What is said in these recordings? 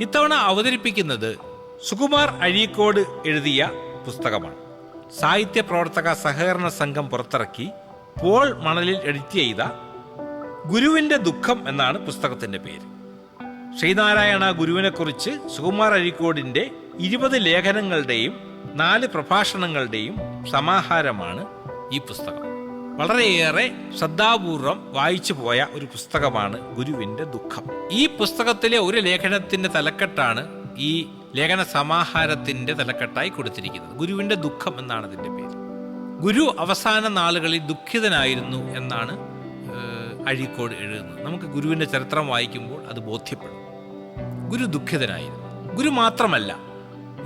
ഇത്തവണ അവതരിപ്പിക്കുന്നത് സുകുമാർ അഴീക്കോട് എഴുതിയ പുസ്തകമാണ്. സാഹിത്യ പ്രവർത്തക സഹകരണ സംഘം പുറത്തിറക്കി പോൾ മണലിൽ എഡിറ്റ് ചെയ്ത ഗുരുവിന്റെ ദുഃഖം എന്നാണ് പുസ്തകത്തിന്റെ പേര്. ശ്രീനാരായണ ഗുരുവിനെക്കുറിച്ച് സുകുമാർ അഴീക്കോടിന്റെ ഇരുപത് ലേഖനങ്ങളുടെയും നാല് പ്രഭാഷണങ്ങളുടെയും സമാഹാരമാണ് ഈ പുസ്തകം. വളരെയേറെ ശ്രദ്ധാപൂർവം വായിച്ചു പോയ ഒരു പുസ്തകമാണ് ഗുരുവിന്റെ ദുഃഖം. ഈ പുസ്തകത്തിലെ ഒരു ലേഖനത്തിന്റെ തലക്കെട്ടാണ് ഈ ലേഖന സമാഹാരത്തിന്റെ തലക്കെട്ടായി കൊടുത്തിരിക്കുന്നത്. ഗുരുവിന്റെ ദുഃഖം എന്നാണ് അതിന്റെ പേര്. ഗുരു അവസാന നാളുകളിൽ ദുഃഖിതനായിരുന്നു എന്നാണ് അഴീക്കോട് എഴുതുന്നത്. നമുക്ക് ഗുരുവിന്റെ ചരിത്രം വായിക്കുമ്പോൾ അത് ബോധ്യപ്പെടും. ഗുരു ദുഃഖിതനായിരുന്നു. ഗുരു മാത്രമല്ല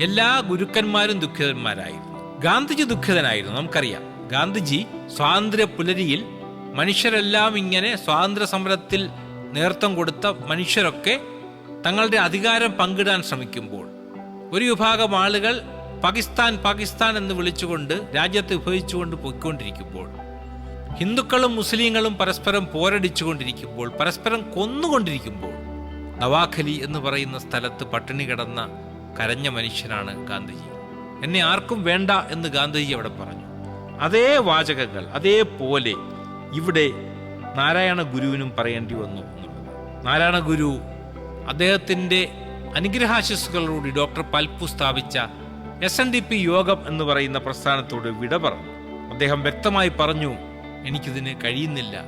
എല്ലാ ഗുരുക്കന്മാരും ദുഃഖിതന്മാരായിരുന്നു. ഗാന്ധിജി ദുഃഖിതനായിരുന്നു നമുക്കറിയാം. ഗാന്ധിജി സ്വാതന്ത്ര്യ പുലരിയിൽ മനുഷ്യരെല്ലാം ഇങ്ങനെ സ്വാതന്ത്ര്യ സമരത്തിൽ നേതൃത്വം കൊടുത്ത മനുഷ്യരൊക്കെ തങ്ങളുടെ അധികാരം പങ്കിടാൻ ശ്രമിക്കുമ്പോൾ ഒരു വിഭാഗം ആളുകൾ പാകിസ്ഥാൻ പാകിസ്ഥാൻ എന്ന് വിളിച്ചുകൊണ്ട് രാജ്യത്ത് വിഭജിച്ചുകൊണ്ട് പോയിക്കൊണ്ടിരിക്കുമ്പോൾ ഹിന്ദുക്കളും മുസ്ലിങ്ങളും പരസ്പരം പോരടിച്ചുകൊണ്ടിരിക്കുമ്പോൾ പരസ്പരം കൊന്നുകൊണ്ടിരിക്കുമ്പോൾ നവാഖലി എന്ന് പറയുന്ന സ്ഥലത്ത് പട്ടിണി കിടന്ന കരഞ്ഞ മനുഷ്യനാണ് ഗാന്ധിജി. എന്നെ ആർക്കും വേണ്ട എന്ന് ഗാന്ധിജി അവിടെ പറഞ്ഞു. അതേ വാചകങ്ങൾ അതേപോലെ ഇവിടെ നാരായണ ഗുരുവിനും പറയേണ്ടി വന്നു നാരായണ ഗുരു അദ്ദേഹത്തിന്റെ അനുഗ്രഹാശിസുകളോട് ഡോക്ടർ പൽപ്പു സ്ഥാപിച്ച എസ് എൻ ഡി പി യോഗം എന്ന് പറയുന്ന പ്രസ്ഥാനത്തോട് വിട പറഞ്ഞു. അദ്ദേഹം വ്യക്തമായി പറഞ്ഞു എനിക്കിതിന് കഴിയുന്നില്ല.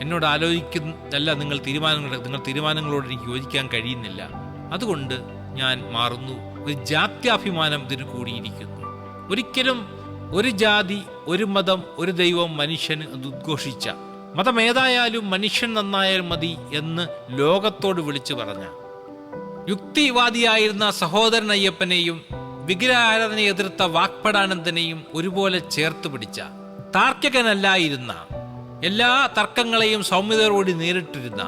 എന്നോട് ആലോചിക്കുന്നല്ല നിങ്ങൾ തീരുമാനങ്ങൾ നിങ്ങൾ തീരുമാനങ്ങളോട് എനിക്ക് യോജിക്കാൻ കഴിയുന്നില്ല. അതുകൊണ്ട് ഞാൻ മാറുന്നു. ഒരു ജാത്യാഭിമാനം ഇതിന് കൂടിയിരിക്കുന്നു. ഒരിക്കലും ഒരു ജാതി ഒരു മതം ഒരു ദൈവം മനുഷ്യന് ഉദ്ഘോഷിച്ച. മതമേതായാലും മനുഷ്യൻ നന്നായാൽ മതി എന്ന് ലോകത്തോട് വിളിച്ചു പറഞ്ഞ. യുക്തിവാദിയായിരുന്ന സഹോദരൻ അയ്യപ്പനെയും വിഗ്രഹാരാധനയെ എതിർത്ത വാക്പടാനന്ദനെയും ഒരുപോലെ ചേർത്ത് പിടിച്ച. താർക്കികനല്ലായിരുന്ന എല്ലാ തർക്കങ്ങളെയും സൗമ്യതയോടുകൂടി നേരിട്ടിരുന്ന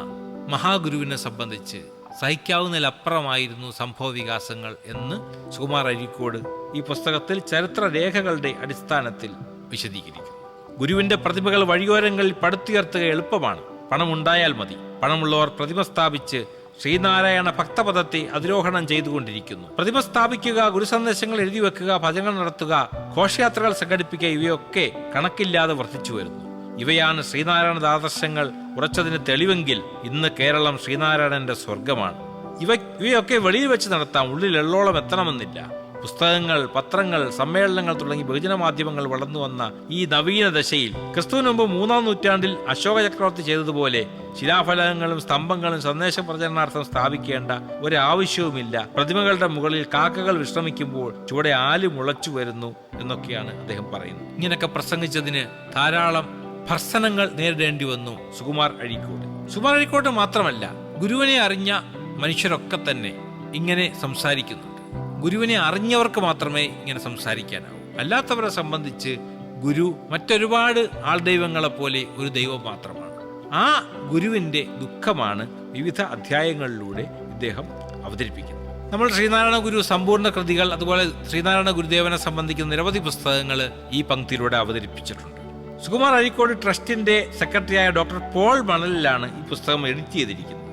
മഹാഗുരുവിനെ സംബന്ധിച്ച് സഹിക്കാവുന്നതിലപ്പുറമായിരുന്നു സംഭവ വികാസങ്ങൾ എന്ന് സുകുമാർ അഴീക്കോട് ഈ പുസ്തകത്തിൽ ചരിത്ര രേഖകളുടെ അടിസ്ഥാനത്തിൽ വിശദീകരിക്കുന്നു. ഗുരുവിന്റെ പ്രതിമകൾ വഴിയോരങ്ങളിൽ പടുത്തുയർത്തുക എളുപ്പമാണ്. പണമുണ്ടായാൽ മതി. പണമുള്ളവർ പ്രതിമ സ്ഥാപിച്ച് ശ്രീനാരായണ ഭക്തപദത്തെ അതിരോഹണം ചെയ്തുകൊണ്ടിരിക്കുന്നു. പ്രതിമ സ്ഥാപിക്കുക ഗുരുസന്ദേശങ്ങൾ എഴുതി വെക്കുക ഭജനങ്ങൾ നടത്തുക ഘോഷയാത്രകൾ സംഘടിപ്പിക്കുക ഇവയൊക്കെ കണക്കില്ലാതെ വർദ്ധിച്ചു വരുന്നു ഇവയാണ് ശ്രീനാരായണ ആദർശങ്ങൾ ഉറച്ചതിന് തെളിവെങ്കിൽ ഇന്ന് കേരളം ശ്രീനാരായണന്റെ സ്വർഗമാണ്. ഇവ ഇവയൊക്കെ വെളിയിൽ വെച്ച് നടത്താം. ഉള്ളിൽ എള്ളോളം എത്തണമെന്നില്ല. പുസ്തകങ്ങൾ പത്രങ്ങൾ സമ്മേളനങ്ങൾ തുടങ്ങി ബഹുജന മാധ്യമങ്ങൾ വളർന്നു വന്ന ഈ നവീന ദശയിൽ ക്രിസ്തുവിന് മുമ്പ് മൂന്നാം നൂറ്റാണ്ടിൽ അശോക ചക്രവർത്തി ചെയ്തതുപോലെ ശിലാഫലകങ്ങളും സ്തംഭങ്ങളും സന്ദേശ പ്രചരണാർത്ഥം സ്ഥാപിക്കേണ്ട ഒരാവശ്യവുമില്ല. പ്രതിമകളുടെ മുകളിൽ കാക്കകൾ വിശ്രമിക്കുമ്പോൾ ചുവടെ ആൽ മുളച്ചു വരുന്നു എന്നൊക്കെയാണ് അദ്ദേഹം പറയുന്നത്. ഇങ്ങനെയൊക്കെ പ്രസംഗിച്ചതിന് ധാരാളം ഭർസനങ്ങൾ നേരിടേണ്ടി വന്നു. സുകുമാർ അഴീക്കോട്. സുകുമാർ അഴീക്കോട് മാത്രമല്ല ഗുരുവിനെ അറിഞ്ഞ മനുഷ്യരൊക്കെ തന്നെ ഇങ്ങനെ സംസാരിക്കുന്നുണ്ട്. ഗുരുവിനെ അറിഞ്ഞവർക്ക് മാത്രമേ ഇങ്ങനെ സംസാരിക്കാനാവൂ. അല്ലാത്തവരെ സംബന്ധിച്ച് ഗുരു മറ്റൊരുപാട് ആൾദൈവങ്ങളെ പോലെ ഒരു ദൈവം മാത്രമാണ്. ആ ഗുരുവിന്റെ ദുഃഖമാണ് വിവിധ അധ്യായങ്ങളിലൂടെ ഇദ്ദേഹം അവതരിപ്പിക്കുന്നത്. നമ്മൾ ശ്രീനാരായണ ഗുരു സമ്പൂർണ കൃതികൾ അതുപോലെ ശ്രീനാരായണ ഗുരുദേവനെ സംബന്ധിക്കുന്ന നിരവധി പുസ്തകങ്ങൾ ഈ പങ്ക്തിയിലൂടെ അവതരിപ്പിച്ചിട്ടുണ്ട്. സുകുമാർ അരിക്കോട് ട്രസ്റ്റിന്റെ സെക്രട്ടറിയായ ഡോക്ടർ പോൾ മണലിലാണ് ഈ പുസ്തകം എഡിറ്റ് ചെയ്തിരിക്കുന്നത്.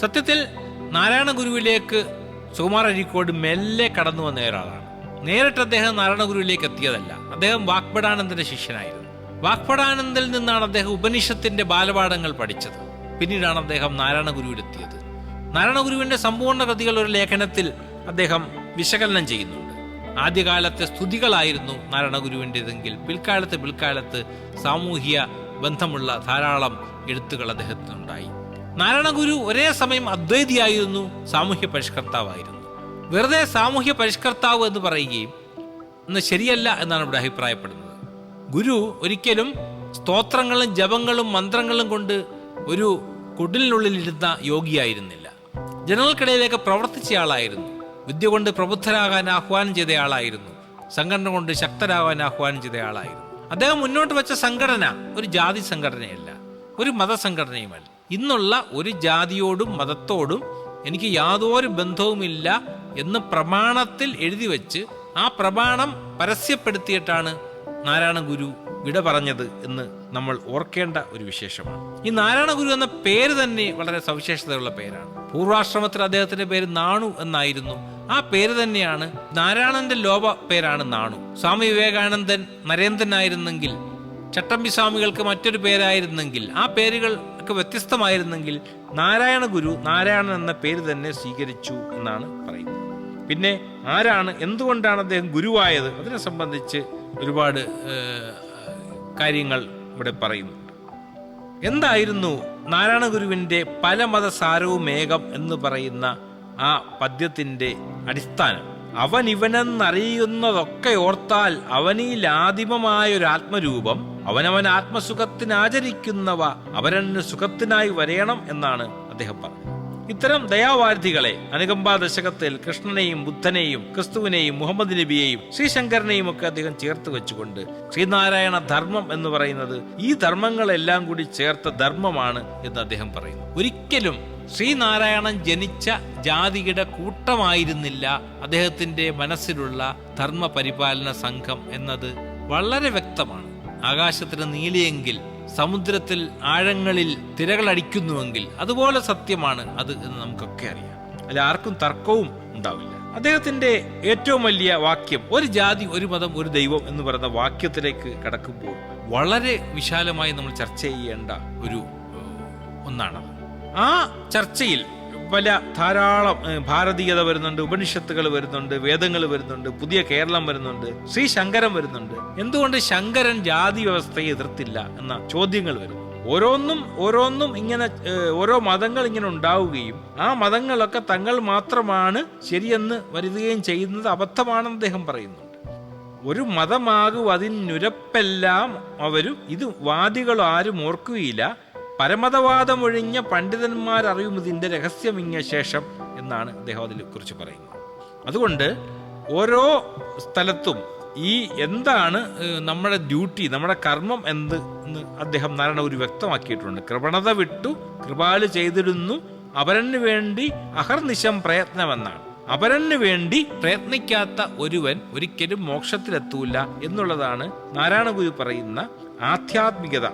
സത്യത്തിൽ നാരായണ ഗുരുവിലേക്ക് സുകുമാർ അരിക്കോട് മെല്ലെ കടന്നു വന്ന ഒരാളാണ്. നേരിട്ട് അദ്ദേഹം നാരായണ ഗുരുവിലേക്ക് എത്തിയതല്ല അദ്ദേഹം വാക്പടാനന്ദന്റെ ശിഷ്യനായിരുന്നു. വാക്പടാനന്ദിൽ നിന്നാണ് അദ്ദേഹം ഉപനിഷത്തിന്റെ ബാലപാഠങ്ങൾ പഠിച്ചത്. പിന്നീടാണ് അദ്ദേഹം നാരായണ ഗുരുവിലെത്തിയത് നാരായണ ഗുരുവിന്റെ സമ്പൂർണ കൃതികൾ ഒരു ലേഖനത്തിൽ അദ്ദേഹം വിശകലനം ചെയ്യുന്നുണ്ട് ആദ്യകാലത്തെ സ്തുതികളായിരുന്നു നാരായണഗുരുവിന്റെതെങ്കിൽ പിൽക്കാലത്ത് പിൽക്കാലത്ത് സാമൂഹിക ബന്ധമുള്ള ധാരാളം എഴുത്തുകൾ അദ്ദേഹത്തിനുണ്ടായി. നാരായണഗുരു ഒരേ സമയം അദ്വൈതിയായിരുന്നു സാമൂഹ്യ പരിഷ്കർത്താവായിരുന്നു. വെറുതെ സാമൂഹ്യ പരിഷ്കർത്താവ് എന്ന് പറയുകയും ഇന്ന് ശരിയല്ല എന്നാണ് ഇവിടെ അഭിപ്രായപ്പെടുന്നത്. ഗുരു ഒരിക്കലും സ്തോത്രങ്ങളും ജപങ്ങളും മന്ത്രങ്ങളും കൊണ്ട് ഒരു കുടിലിനുള്ളിലിരുന്ന യോഗിയായിരുന്നില്ല. ജനങ്ങൾക്കിടയിലേക്ക് പ്രവർത്തിച്ചയാളായിരുന്നു. വിദ്യ കൊണ്ട് പ്രബുദ്ധരാകാൻ ആഹ്വാനം ചെയ്തയാളായിരുന്നു സംഘടന കൊണ്ട് ശക്തരാകാൻ ആഹ്വാനം ചെയ്തയാളായിരുന്നു അദ്ദേഹം മുന്നോട്ട് വെച്ച സംഘടന ഒരു ജാതി സംഘടനയല്ല ഒരു മതസംഘടനയുമല്ല ഇന്നുള്ള ഒരു ജാതിയോടും മതത്തോടും എനിക്ക് യാതൊരു ബന്ധവുമില്ല എന്ന് പ്രമാണത്തിൽ എഴുതി വെച്ച് ആ പ്രമാണം പരസ്യപ്പെടുത്തിയിട്ടാണ് നാരായണ ഗുരു വിട പറഞ്ഞത് എന്ന് നമ്മൾ ഓർക്കേണ്ട ഒരു വിശേഷമാണ്. ഈ നാരായണ ഗുരു എന്ന പേര് തന്നെ വളരെ സവിശേഷതയുള്ള പേരാണ്. പൂർവാശ്രമത്തിൽ അദ്ദേഹത്തിന്റെ പേര് നാണു എന്നായിരുന്നു. ആ പേര് തന്നെയാണ് നാരായണന്റെ ലോപ പേരാണ് നാണു. സ്വാമി വിവേകാനന്ദൻ നരേന്ദ്രനായിരുന്നെങ്കിൽ ചട്ടമ്പി സ്വാമികൾക്ക് മറ്റൊരു പേരായിരുന്നെങ്കിൽ ആ പേരുകൾ ഒക്കെ വ്യത്യസ്തമായിരുന്നെങ്കിൽ നാരായണ ഗുരു നാരായണൻ എന്ന പേര് തന്നെ സ്വീകരിച്ചു എന്നാണ് പറയുന്നത്. പിന്നെ ആരാണ് എന്തുകൊണ്ടാണ് അദ്ദേഹം ഗുരുവായത്? അതിനെ സംബന്ധിച്ച് ഒരുപാട് കാര്യങ്ങൾ ഇവിടെ പറയുന്നു. എന്തായിരുന്നു നാരായണ ഗുരുവിന്റെ പല മതസാരവും ഏകം എന്ന് പറയുന്ന ആ പദ്യത്തിന്റെ അടിസ്ഥാനം. അവൻ ഇവനെന്നറിയുന്നതൊക്കെ ഓർത്താൽ അവനിൽ ആദിമമായ ഒരു ആത്മരൂപം അവനവൻ ആത്മസുഖത്തിന് ആചരിക്കുന്നവ അവരന് സുഖത്തിനായി വരയണം എന്നാണ് അദ്ദേഹം പറഞ്ഞത്. ഇത്തരം ദയാവാരിധികളെ അനുകമ്പാ ദശകത്തിൽ കൃഷ്ണനെയും ബുദ്ധനെയും ക്രിസ്തുവിനെയും മുഹമ്മദ് നബിയെയും ശ്രീശങ്കരനെയും ഒക്കെ അദ്ദേഹം ചേർത്ത് വെച്ചുകൊണ്ട് ശ്രീനാരായണ ധർമ്മം എന്ന് പറയുന്നത് ഈ ധർമ്മങ്ങളെല്ലാം കൂടി ചേർത്ത ധർമ്മമാണ് എന്ന് അദ്ദേഹം പറയുന്നു. ഒരിക്കലും ശ്രീനാരായണൻ ജനിച്ച ജാതിയുടെ കൂട്ടമായിരുന്നില്ല അദ്ദേഹത്തിന്റെ മനസ്സിലുള്ള ധർമ്മപരിപാലന സംഘം എന്നത് വളരെ വ്യക്തമാണ്. ആകാശത്തിന് നീലയെങ്കിൽ സമുദ്രത്തിൽ ആഴങ്ങളിൽ തിരകളടിക്കുന്നുവെങ്കിൽ അതുപോലെ സത്യമാണ് അത് എന്ന് നമുക്കൊക്കെ അറിയാം. അല്ല ആർക്കും തർക്കവും ഉണ്ടാവില്ല. അദ്ദേഹത്തിന്റെ ഏറ്റവും വലിയ വാക്യം ഒരു ജാതി ഒരു മതം ഒരു ദൈവം എന്ന് പറയുന്ന വാക്യത്തിലേക്ക് കടക്കുമ്പോൾ വളരെ വിശാലമായി നമ്മൾ ചർച്ച ചെയ്യേണ്ട ഒരു ഒന്നാണത്. ആ ചർച്ചയിൽ പല ധാരാളം ഭാരതീയത വരുന്നുണ്ട് ഉപനിഷത്തുകൾ വരുന്നുണ്ട് വേദങ്ങൾ വരുന്നുണ്ട് പുതിയ കേരളം വരുന്നുണ്ട് ശ്രീ ശങ്കരൻ വരുന്നുണ്ട്. എന്തുകൊണ്ട് ശങ്കരൻ ജാതി വ്യവസ്ഥയെ എതിർത്തില്ല എന്ന ചോദ്യങ്ങൾ വരുന്നു ഓരോന്നും ഓരോന്നും ഇങ്ങനെ ഓരോ മതങ്ങൾ ഇങ്ങനെ ഉണ്ടാവുകയും ആ മതങ്ങളൊക്കെ തങ്ങൾ മാത്രമാണ് ശരിയെന്ന് വരുത്തുകയും ചെയ്യുന്നത് അബദ്ധമാണെന്ന് അദ്ദേഹം പറയുന്നുണ്ട് ഒരു മതമാകും അതിനുരപ്പെല്ലാം അവരും ഇത് വാദികൾ ആരും ഓർക്കുകയില്ല. പരമതവാദമൊഴിഞ്ഞ പണ്ഡിതന്മാരറിയും ഇതിന്റെ രഹസ്യമിങ്ങ ശേഷം എന്നാണ് അദ്ദേഹം അതിനെ കുറിച്ച് പറയുന്നത്. അതുകൊണ്ട് ഓരോ സ്ഥലത്തും ഈ എന്താണ് നമ്മുടെ ഡ്യൂട്ടി നമ്മുടെ കർമ്മം എന്ത് എന്ന് അദ്ദേഹം ഒരു വ്യക്തമാക്കിയിട്ടുണ്ട്. കൃപണത വിട്ടു കൃപാൽ ചെയ്തിരുന്നു അപരന് വേണ്ടി അഹർനിശം പ്രയത്നമെന്നാണ്. അപരന് വേണ്ടി പ്രയത്നിക്കാത്ത ഒരുവൻ ഒരിക്കലും മോക്ഷത്തിലെത്തൂല എന്നുള്ളതാണ് നാരായണ ഗുരു പറയുന്ന ആധ്യാത്മികത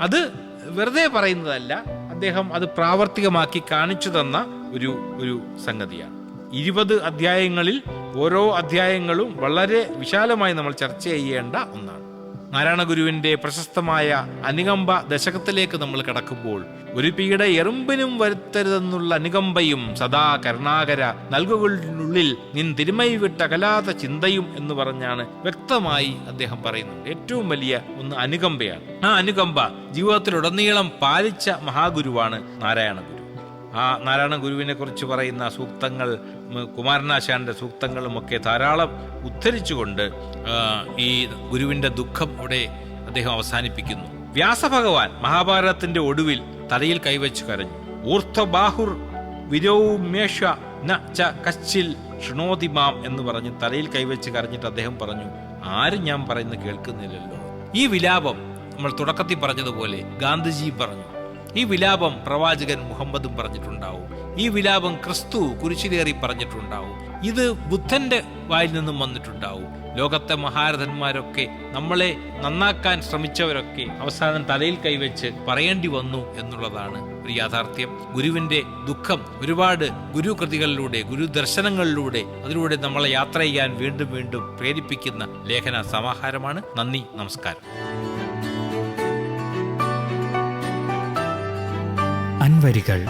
അത് വെറുതെ പറയുന്നതല്ല അദ്ദേഹം അത് പ്രാവർത്തികമാക്കി കാണിച്ചു തന്ന ഒരു ഒരു സംഗതിയാണ്. ഇരുപത് അധ്യായങ്ങളിൽ ഓരോ അധ്യായങ്ങളും വളരെ വിശാലമായി നമ്മൾ ചർച്ച ചെയ്യേണ്ട ഒന്നാണ്. നാരായണ ഗുരുവിന്റെ പ്രശസ്തമായ അനുകമ്പ ദശകത്തിലേക്ക് നമ്മൾ കടക്കുമ്പോൾ ഒരു പീഡ എറുമ്പിനും വരുത്തരുതെന്നുള്ള അനുകമ്പയും സദാ കരുണാകര നൽകുകളിനുള്ളിൽ നിൻ തിരുമൈ വിട്ട കലാത ചിന്തയും എന്ന് പറഞ്ഞാണ് വ്യക്തമായി അദ്ദേഹം പറയുന്നത്. ഏറ്റവും വലിയ ഒന്ന് അനുകമ്പയാണ്. ആ അനുകമ്പ ജീവിതത്തിലുടനീളം പാലിച്ച മഹാഗുരുവാണ് നാരായണ ഗുരു ആ നാരായണ ഗുരുവിനെ കുറിച്ച് പറയുന്ന സൂക്തങ്ങൾ കുമാരനാശാന്റെ സൂക്തങ്ങളും ഒക്കെ ധാരാളം ഉദ്ധരിച്ചുകൊണ്ട് ഈ ഗുരുവിന്റെ ദുഃഖം ഇവിടെ അദ്ദേഹം അവസാനിപ്പിക്കുന്നു. വ്യാസഭഗവാൻ മഹാഭാരതത്തിന്റെ ഒടുവിൽ തലയിൽ കൈവച്ച് കരഞ്ഞു. ഊർദ്ധബാഹുർ വിരോമേഷ ന ച മാം എന്ന് പറഞ്ഞ് തലയിൽ കൈവച്ച് കരഞ്ഞിട്ട് അദ്ദേഹം പറഞ്ഞു ആരും ഞാൻ പറയുന്നത് കേൾക്കുന്നില്ലല്ലോ. ഈ വിലാപം നമ്മൾ തുടക്കത്തിൽ പറഞ്ഞതുപോലെ ഗാന്ധിജി പറഞ്ഞു. ഈ വിലാപം പ്രവാചകൻ മുഹമ്മദും പറഞ്ഞിട്ടുണ്ടാവും. ഈ വിലാപം ക്രിസ്തു കുരിശിലേറി പറഞ്ഞിട്ടുണ്ടാവും. ഇത് ബുദ്ധന്റെ വായിൽ നിന്നും വന്നിട്ടുണ്ടാവും. ലോകത്തെ മഹാരഥന്മാരൊക്കെ നമ്മളെ നന്നാക്കാൻ ശ്രമിച്ചവരൊക്കെ അവസാനം തലയിൽ കൈവച്ച് പറയേണ്ടി വന്നു എന്നുള്ളതാണ് ഒരു യാഥാർത്ഥ്യം. ഗുരുവിന്റെ ദുഃഖം ഒരുപാട് ഗുരുകൃതികളിലൂടെ ഗുരുദർശനങ്ങളിലൂടെ അതിലൂടെ നമ്മളെ യാത്ര ചെയ്യാൻ വീണ്ടും വീണ്ടും പ്രേരിപ്പിക്കുന്ന ലേഖന സമാഹാരമാണ്. നന്ദി നമസ്കാരം. അൻവരികൾ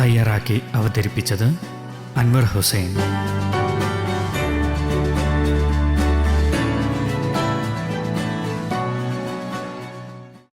തയ്യാറാക്കി അവതരിപ്പിച്ചത് അൻവർ ഹുസൈൻ.